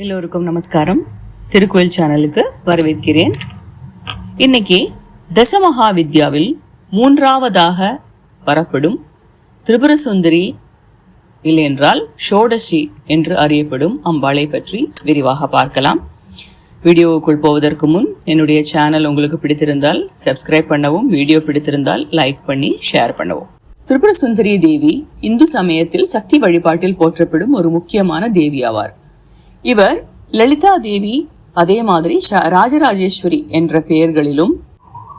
எல்லோருக்கும் நமஸ்காரம். திருக்கோயில் சேனலுக்கு வரவேற்கிறேன். இன்னைக்கு தசமகா வித்யாவில் மூன்றாவதாக வரப்படும் திரிபுர சுந்தரி இல்லையென்றால் ஷோடசி என்று அறியப்படும் அம்பாளை பற்றி விரிவாக பார்க்கலாம். வீடியோவுக்குள் போவதற்கு முன் என்னுடைய சேனல் உங்களுக்கு பிடித்திருந்தால் சப்ஸ்கிரைப் பண்ணவும் வீடியோ பிடித்திருந்தால் லைக் பண்ணி ஷேர் பண்ணவும். திரிபுர சுந்தரி தேவி இந்து சமயத்தில் சக்தி வழிபாட்டில் போற்றப்படும் ஒரு முக்கியமான தேவி ஆவார். இவர் லலிதா தேவி அதே மாதிரி ராஜராஜேஸ்வரி என்ற பெயர்களிலும்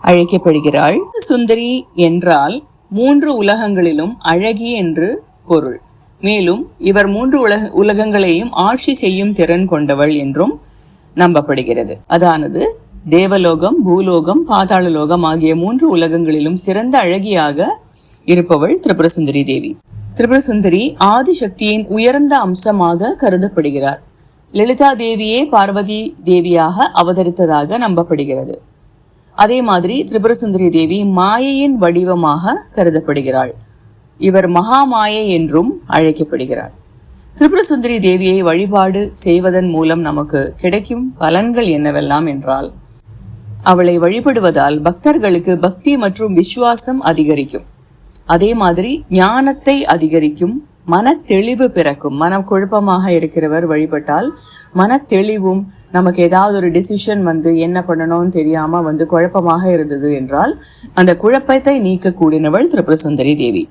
அழைக்கப்படுகிறாள். சுந்தரி என்றால் மூன்று உலகங்களிலும் அழகி என்று பொருள். மேலும் இவர் மூன்று உலக உலகங்களையும் ஆட்சி செய்யும் திறன் கொண்டவள் என்றும் நம்பப்படுகிறது. அதானது தேவலோகம் பூலோகம் பாதாள லோகம் ஆகிய மூன்று உலகங்களிலும் சிறந்த அழகியாக இருப்பவள் திரிபுரசுந்தரி தேவி. திரிபுரசுந்தரி ஆதிசக்தியின் உயர்ந்த அம்சமாக கருதப்படுகிறார். லலிதா தேவியே பார்வதி தேவியாக அவதரித்ததாக நம்பப்படுகிறது. அதே மாதிரி திரிபுரசுந்தரி தேவி மாயையின் வடிவமாக கருதப்படுகிறாள். இவர் மகாமாயை என்றும் அழைக்கப்படுகிறார். திரிபுரசுந்தரி தேவியை வழிபாடு செய்வதன் மூலம் நமக்கு கிடைக்கும் பலன்கள் என்னவெல்லாம் என்றால் அவளை வழிபடுவதால் பக்தர்களுக்கு பக்தி மற்றும் விசுவாசம் அதிகரிக்கும். அதே மாதிரி ஞானத்தை அதிகரிக்கும் மன தெளிவு பிறக்கும். மனம் குழப்பமாக இருக்கிறவர் வழிபட்டால் மன தெளிவும் நமக்கு ஏதாவது ஒரு டிசிஷன் வந்து என்ன பண்ணணும்னு தெரியாம வந்து குழப்பமாக இருந்தது என்றால் அந்த குழப்பத்தை நீக்கக்கூடியவள் திரிபுரசுந்தரி தேவி.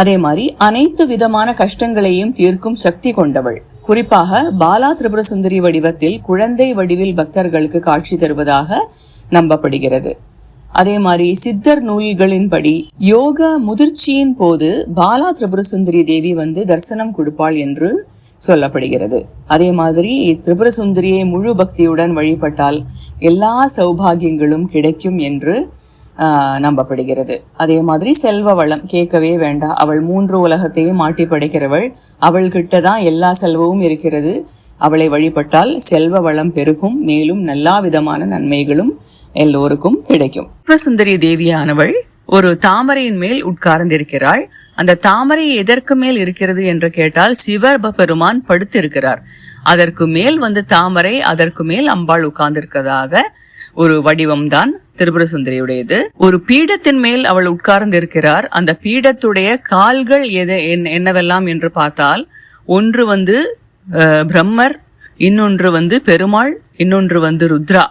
அதே மாதிரி அனைத்து விதமான கஷ்டங்களையும் தீர்க்கும் சக்தி கொண்டவள். குறிப்பாக பாலா திரிபுரசுந்தரி வடிவத்தில் குழந்தை வடிவில் பக்தர்களுக்கு காட்சி தருவதாக நம்பப்படுகிறது. அதே மாதிரி சித்தர் நூல்களின்படி யோக முதிர்ச்சியின் போது பாலா திரிபுரசுந்தரி தேவி வந்து தரிசனம் கொடுப்பாள் என்று சொல்லப்படுகிறது. அதே மாதிரி திரிபுர சுந்தரியை முழு பக்தியுடன் வழிபட்டால் எல்லா சௌபாகியங்களும் கிடைக்கும் என்று ஆஹ், நம்பப்படுகிறது. அதே மாதிரி செல்வ வளம் கேட்கவே வேண்டாம். அவள் மூன்று உலகத்தையும் மாட்டி படைக்கிறவள் அவள்கிட்ட தான் எல்லா செல்வமும் இருக்கிறது. அவளை வழிபட்டால் செல்வ வளம் பெருகும் மேலும் நல்லா விதமான நன்மைகளும் எல்லோருக்கும் கிடைக்கும். சுந்தரி தேவியானவள் ஒரு தாமரையின் மேல் உட்கார்ந்திருக்கிறாள். அந்த தாமரை எதற்கு மேல் இருக்கிறது என்று கேட்டால் சிவர்ப பெருமான் படுத்திருக்கிறார். அதற்கு மேல் வந்து தாமரை அதற்கு மேல் அம்பாள் உட்கார்ந்திருக்கிறதாக ஒரு வடிவம்தான் திரிபுர சுந்தரியுடையது ஒரு பீடத்தின் மேல் அவள் உட்கார்ந்து இருக்கிறார் அந்த பீடத்துடைய கால்கள் எது என்னவெல்லாம் என்று பார்த்தால் ஒன்று வந்து பிரம்மர் இன்னொன்று வந்து பெருமாள் இன்னொன்று வந்து ருத்ரா.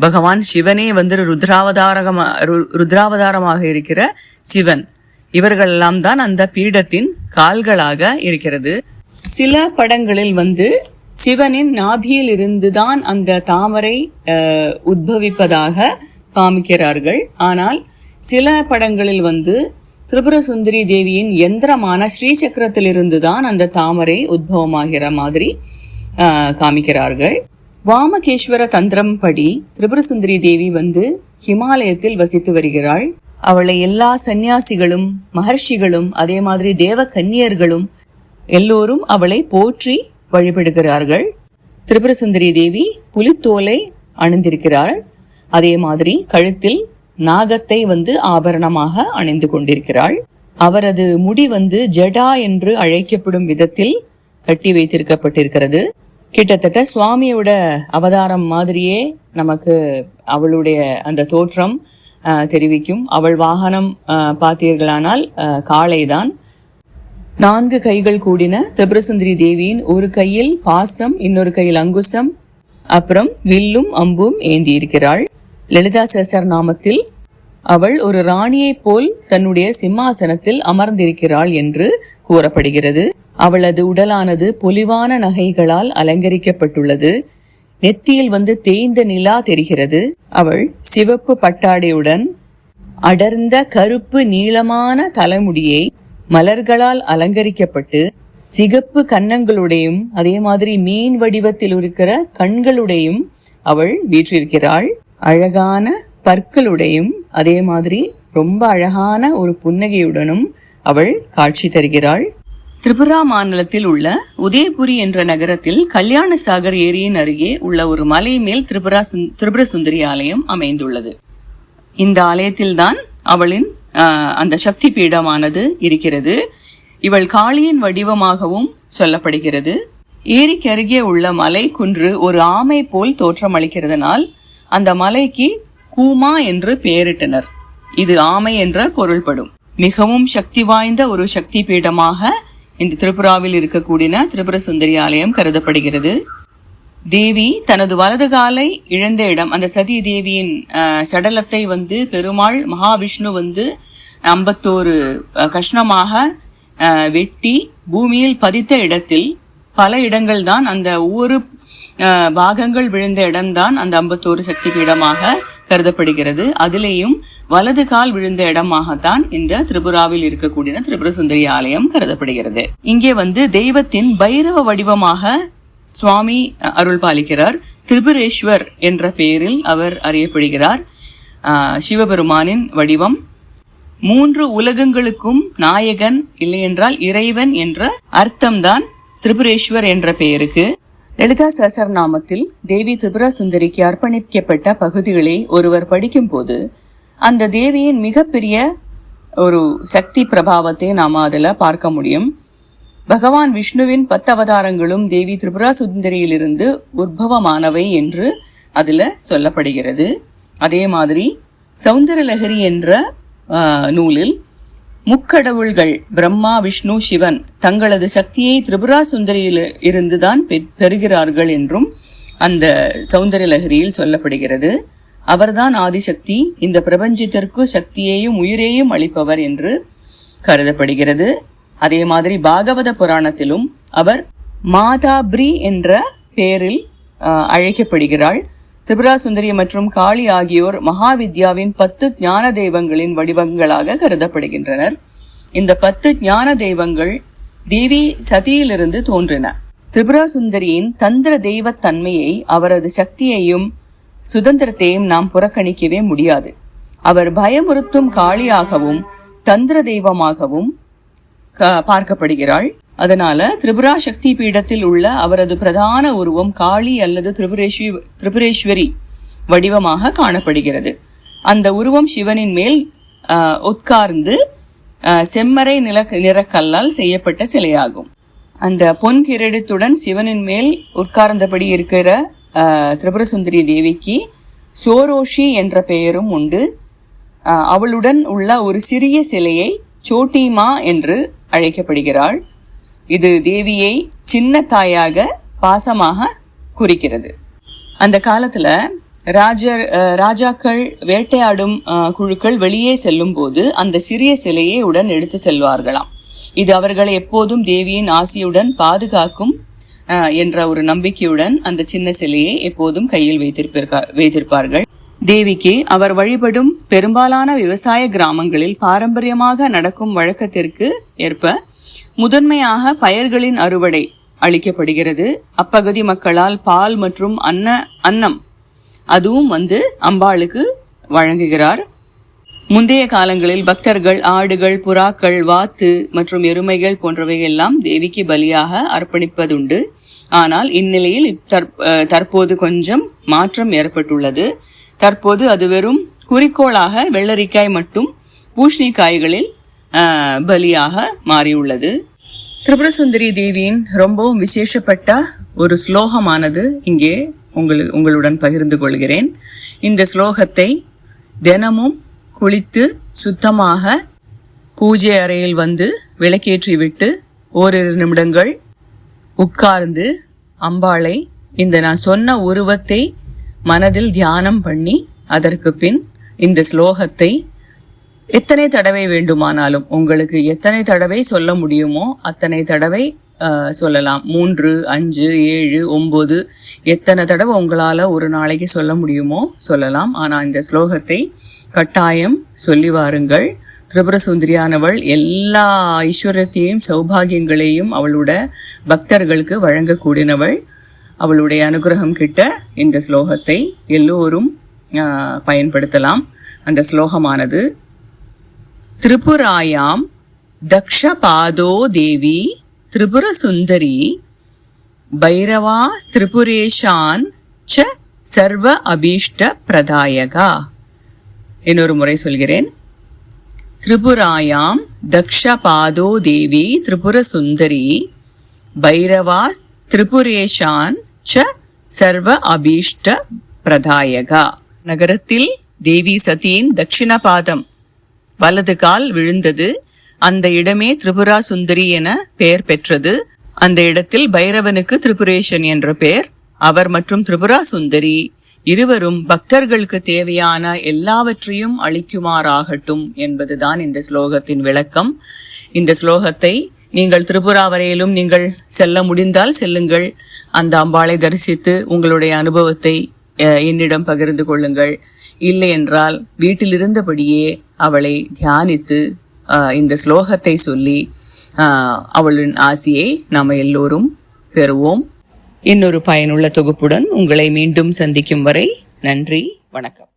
பகவான் சிவனே வந்து ருத்ராவதாரகமா ரு- ருத்ராவதாரமாக இருக்கிற சிவன். இவர்களெல்லாம் தான் அந்த பீடத்தின் கால்களாக இருக்கிறது. சில படங்களில் வந்து சிவனின் நாபியில் இருந்துதான் அந்த தாமரை உத்பவிப்பதாக காமிக்கிறார்கள். ஆனால் சில படங்களில் வந்து திரிபுர சுந்தரி தேவியின் எந்திரமான ஸ்ரீசக்கரத்திலிருந்து தான் அந்த தாமரை உத்பவமாகிற மாதிரி ஆஹ், காமிக்கிறார்கள். வாமகேஸ்வர தந்திரம் படி திரிபுர சுந்தரி தேவி வந்து ஹிமாலயத்தில் வசித்து வருகிறாள். அவளை எல்லா சந்நியாசிகளும் மகர்ஷிகளும் அதே மாதிரி தேவ கன்னியர்களும் எல்லோரும் அவளை போற்றி வழிபடுகிறார்கள். திரிபுர சுந்தரி தேவி புலித்தோலை அணிந்திருக்கிறாள். அதே மாதிரி கழுத்தில் நாகத்தை வந்து ஆபரணமாக அணிந்து கொண்டிருக்கிறாள். அவரது முடி வந்து ஜடா என்று அழைக்கப்படும் விதத்தில் கட்டி வைத்திருக்கப்பட்டிருக்கிறது. கிட்டத்தட்ட சுவாமியோட அவதாரம் மாதிரியே நமக்கு அவளுடைய அந்த தோற்றம் தெரிவிக்கும். அவள் வாகனம் பார்த்தீர்களானால் காளைதான். நான்கு கைகள் கூடின திரிபுரசுந்தரி தேவியின் ஒரு கையில் பாசம் இன்னொரு கையில் அங்குசம் அப்புறம் வில்லும் அம்பும் ஏந்தி இருக்கிறாள் லலிதா சேசர் நாமத்தில் அவள் ஒரு ராணியைப் போல் தன்னுடைய சிம்மாசனத்தில் அமர்ந்திருக்கிறாள் என்று கூறப்படுகிறது. அவளது உடலானது பொலிவான நகைகளால் அலங்கரிக்கப்பட்டுள்ளது. நெத்தியில் வந்து தேய்ந்த நிலா தெரிகிறது. அவள் சிவப்பு பட்டாடையுடன் அடர்ந்த கருப்பு நீளமான தலைமுடியை மலர்களால் அலங்கரிக்கப்பட்டு சிகப்பு கன்னங்களுடையும் அதே மாதிரி மீன் வடிவத்தில் இருக்கிற கண்களுடையும் அவள் வீற்றிருக்கிறாள். அழகான பற்களுடையும் அதே மாதிரி ரொம்ப அழகான ஒரு புன்னகையுடனும் அவள் காட்சி தருகிறாள். திரிபுரா மாநிலத்தில் உள்ள உதயபுரி என்ற நகரத்தில் கல்யாண சாகர் ஏரியின் அருகே உள்ள ஒரு மலை மேல் திரிபுரா சுந்- திரிபுர சுந்தரி ஆலயம் அமைந்துள்ளது. இந்த ஆலயத்தில்தான் அவளின் அந்த சக்தி பீடமானது இருக்கிறது. இவள் காளியின் வடிவமாகவும் சொல்லப்படுகிறது. ஏரிக்கு அருகே உள்ள மலை குன்று ஒரு ஆமை போல் தோற்றமளிக்கிறதுனால் அந்த மலைக்கு கூமா என்று பெயரிட்டனர். இது ஆமை என்ற பொருள்படும். மிகவும் சக்தி வாய்ந்த ஒரு சக்தி பீடமாக இந்த திரிபுராவில் இருக்கக்கூடிய திரிபுர சுந்தரி ஆலயம் கருதப்படுகிறது. தேவி தனது வலது காலை இழந்த இடம் அந்த சதி தேவியின் சடலத்தை வந்து பெருமாள் மகாவிஷ்ணு வந்து ஐம்பத்தோரு கஷ்ணமாக வெட்டி பூமியில் பதித்த இடத்தில் பல இடங்கள் தான் அந்த ஒவ்வொரு பாகங்கள் விழுந்த இடம்தான் அந்த ஐம்பத்தோரு சக்தி பீடமாக கருதப்படுகிறது. அதிலேயும் வலது கால் விழுந்த இடமாகத்தான் இந்த திரிபுராவில் இருக்கக்கூடிய திரிபுர சுந்தரி ஆலயம் கருதப்படுகிறது. இங்கே வந்து தெய்வத்தின் பைரவ வடிவமாக சுவாமி அருள் பாலிக்கிறார். திரிபுரேஸ்வர் என்ற பெயரில் அவர் அறியப்படுகிறார். சிவபெருமானின் வடிவம். மூன்று உலகங்களுக்கும் நாயகன் இல்லையென்றால் இறைவன் என்ற அர்த்தம்தான் திரிபுரேஸ்வர் என்ற பெயருக்கு லலிதா சஹஸ்ரநாமத்தில் தேவி திரிபுர சுந்தரிக்கு அர்ப்பணிக்கப்பட்ட பகுதிகளை ஒருவர் படிக்கும்போது அந்த தேவியின் மிகப்பெரிய ஒரு சக்தி பிரபாவத்தை நாம் அதில் பார்க்க முடியும். பகவான் விஷ்ணுவின் பத்து அவதாரங்களும் தேவி திரிபுரா சுந்தரியிலிருந்து உத்பவமானவை என்று அதில் சொல்லப்படுகிறது. அதே மாதிரி சௌந்தரலஹரி என்ற நூலில் முக்கடவுள்கள் பிரம்மா விஷ்ணு சிவன் தங்களது சக்தியை திரிபுரா சுந்தரியில் இருந்துதான் பெ- பெறுகிறார்கள் என்றும் அந்த சௌந்தரலஹரியில் சொல்லப்படுகிறது. அவர்தான் ஆதிசக்தி. இந்த பிரபஞ்சத்திற்கு சக்தியையும் உயிரையும் அளிப்பவர் என்று கருதப்படுகிறது. அதே மாதிரி பாகவத புராணத்திலும் அவர் மாதாப்ரி என்ற பெயரில் அழைக்கப்படுகிறாள். திரிபுரா சுந்தரி மற்றும் காளி ஆகியோர் மகாவித்யாவின் பத்து ஞான தெய்வங்களின் வடிவங்களாக கருதப்படுகின்றனர். இந்த பத்து ஞான தெய்வங்கள் தேவி சதியிலிருந்து தோன்றின. திரிபுரா சுந்தரியின் தந்திர தெய்வத் தன்மையை அவரது சக்தியையும் சுதந்திரத்தையும் நாம் புறக்கணிக்கவே முடியாது. அவர் பயமுறுத்தும் காளியாகவும் தந்திர தெய்வமாகவும் பார்க்கப்படுகிறாள். அதனால திரிபுரா சக்தி பீடத்தில் உள்ள அவரது பிரதான உருவம் காளி அல்லது திரிபுரேஸ்வரி திரிபுரேஸ்வரி வடிவமாக காணப்படுகிறது. அந்த உருவம் சிவனின் மேல் உட்கார்ந்து செம்மறை நில நிறக்கல்லால் செய்யப்பட்ட சிலையாகும். அந்த பொன் கிரீடத்துடன் சிவனின் மேல் உட்கார்ந்தபடி இருக்கிற திரிபுர சுந்தரி தேவிக்கு சோரோஷி என்ற பெயரும் உண்டு. அவளுடன் உள்ள ஒரு சிறிய சிலையை சோட்டிமா என்று அழைக்கப்படுகிறாள். இது தேவியை சின்ன தாயாக பாசமாக குறிக்கிறது. அந்த காலத்துல ராஜர் ராஜாக்கள் வேட்டையாடும் குழுக்கள் வெளியே செல்லும் போது அந்த சிறிய சிலையை உடன் எடுத்து செல்வார்களாம். இது அவர்களை எப்போதும் தேவியின் ஆசியுடன் பாதுகாக்கும் அஹ், என்ற ஒரு நம்பிக்கையுடன் அந்த சின்ன சிலையை எப்போதும் கையில் வைத்திருப்பிருக்கா வைத்திருப்பார்கள். தேவிக்கு அவர் வழிபடும் பெரும்பாலான விவசாய கிராமங்களில் பாரம்பரியமாக நடக்கும் வழக்கத்திற்கு ஏற்ப முதன்மையாக பயிர்களின் அறுவடை அளிக்கப்படுகிறது. அப்பகுதி மக்களால் பால் மற்றும் அன்ன அன்னம் அதுவும் வந்து அம்பாளுக்கு வழங்குகிறார். முந்தைய காலங்களில் பக்தர்கள் ஆடுகள் புறாக்கள் வாத்து மற்றும் எருமைகள் போன்றவை எல்லாம் தேவிக்கு பலியாக அர்ப்பணிப்பதுண்டு. ஆனால் இந்நிலையில் தற்போது கொஞ்சம் மாற்றம் ஏற்பட்டுள்ளது. தற்போது அது வெறும் குறிக்கோளாக வெள்ளரிக்காய் மற்றும் பூஷணிக்காய்களில் பலியாக மாறியுள்ளது. திரிபுரசுந்தரி தேவியின் ரொம்பவும் விசேஷப்பட்ட ஒரு ஸ்லோகமானது இங்கே உங்களு உங்களுடன் பகிர்ந்து கொள்கிறேன். இந்த ஸ்லோகத்தை தினமும் குளித்து சுத்தமாக பூஜை அறையில் வந்து விளக்கேற்றிவிட்டு ஓரிரு நிமிடங்கள் உட்கார்ந்து அம்பாளை இந்த நான் சொன்ன உருவத்தை மனதில் தியானம் பண்ணி அதற்கு பின் இந்த ஸ்லோகத்தை எத்தனை தடவை வேண்டுமானாலும் உங்களுக்கு எத்தனை தடவை சொல்ல முடியுமோ அத்தனை தடவை சொல்லலாம். மூன்று அஞ்சு ஏழு ஒம்பது எத்தனை தடவை உங்களால் ஒரு நாளைக்கு சொல்ல முடியுமோ சொல்லலாம். ஆனால் இந்த ஸ்லோகத்தை கட்டாயம் சொல்லி வாருங்கள். திரிபுர சுந்தரியானவள் எல்லா ஐஸ்வர்யத்தையும் சௌபாகியங்களையும் அவளோட பக்தர்களுக்கு வழங்கக்கூடியனவள். அவளுடைய அனுகிரகம் கிட்ட இந்த ஸ்லோகத்தை எல்லோரும் பயன்படுத்தலாம். அந்த ஸ்லோகமானது திரிபுராயாம் தக்ஷபாதோ தேவி திரிபுரசுந்தரி பைரவா திரிபுரேஷான் ச சர்வ அபீஷ்ட பிரதாயகா இன்னொரு முறை சொல்கிறேன் திரிபுராயாம் தக்ஷபாதோ தேவி திரிபுரசுந்தரி பைரவா திரிபுரேஷான் ச சர்வ அபீஷ்ட பிரதாயகா நகரத்தில் தேவி சதியின் தட்சிண பாதம் வலது கால் விழுந்தது. அந்த இடமே திரிபுரா சுந்தரி என பெயர் பெற்றது. அந்த இடத்தில் பைரவனுக்கு திரிபுரேஷன் என்ற பெயர். அவர் மற்றும் திரிபுரா சுந்தரி இருவரும் பக்தர்களுக்கு தேவையான எல்லாவற்றையும் அளிக்குமாறாகட்டும் என்பதுதான் இந்த ஸ்லோகத்தின் விளக்கம். இந்த ஸ்லோகத்தை நீங்கள் திரிபுரா வரையிலும் நீங்கள் செல்ல முடிந்தால் செல்லுங்கள். அந்த அம்பாளை தரிசித்து உங்களுடைய அனுபவத்தை என்னிடம் பகிர்ந்து கொள்ளுங்கள். இல்லை என்றால் வீட்டில் இருந்தபடியே அவளை தியானித்து இந்த ஸ்லோகத்தை சொல்லி அவளின் ஆசியை நாம் எல்லோரும் பெறுவோம். இன்னொரு பயனுள்ள தொகுப்புடன் உங்களை மீண்டும் சந்திக்கும் வரை நன்றி வணக்கம்.